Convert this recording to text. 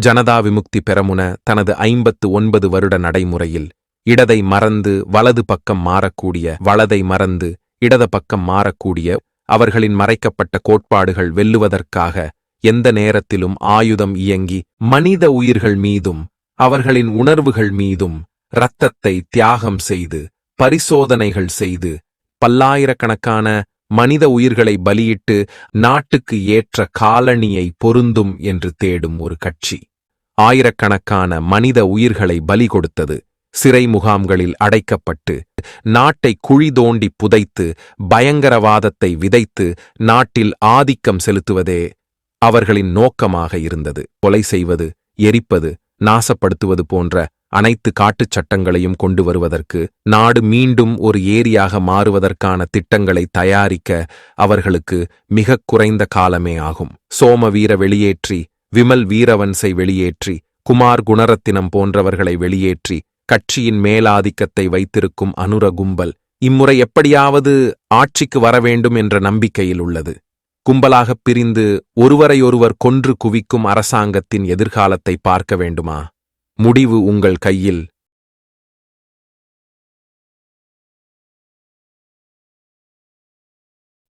ஜனதா விமுக்தி பெறமுன தனது ஐம்பத்து ஒன்பது வருட நடைமுறையில் இடதை மறந்து வலது பக்கம் மாறக்கூடிய வலதை மறந்து இடத பக்கம் மாறக்கூடிய அவர்களின் மறைக்கப்பட்ட கோட்பாடுகள் வெல்லுவதற்காக எந்த நேரத்திலும் ஆயுதம் இயங்கி மனித உயிர்கள் மீதும் அவர்களின் உணர்வுகள் மீதும் இரத்தத்தை தியாகம் செய்து பரிசோதனைகள் செய்து பல்லாயிரக்கணக்கான மனித உயிர்களை பலியிட்டு நாட்டுக்கு ஏற்ற காலணியை பொருந்தும் என்று தேடும் ஒரு கட்சி. ஆயிரக்கணக்கான மனித உயிர்களை பலி கொடுத்தது. சிறை முகாம்களில் அடைக்கப்பட்டு நாட்டை குழி தோண்டி புதைத்து பயங்கரவாதத்தை விதைத்து நாட்டில் ஆதிக்கம் செலுத்துவதே அவர்களின் நோக்கமாக இருந்தது. கொலை செய்வது எரிப்பது நாசப்படுத்துவது போன்ற அனைத்து காட்டுச் சட்டங்களையும் கொண்டு வருவதற்கு நாடு மீண்டும் ஒரு ஏரியாக மாறுவதற்கான திட்டங்களை தயாரிக்க அவர்களுக்கு மிகக் குறைந்த காலமே ஆகும். சோமவீர வெளியேற்றி விமல் வீரவன்சை வெளியேற்றி குமார் குணரத்தினம் போன்றவர்களை வெளியேற்றி கட்சியின் மேலாதிக்கத்தை வைத்திருக்கும் அனுர கும்பல் இம்முறை எப்படியாவது ஆட்சிக்கு வர வேண்டும் என்ற நம்பிக்கையில் உள்ளது. கும்பலாகப் பிரிந்து ஒருவரையொருவர் கொன்று குவிக்கும் அரசாங்கத்தின் எதிர்காலத்தை பார்க்க வேண்டுமா? முடிவு உங்கள் கையில்.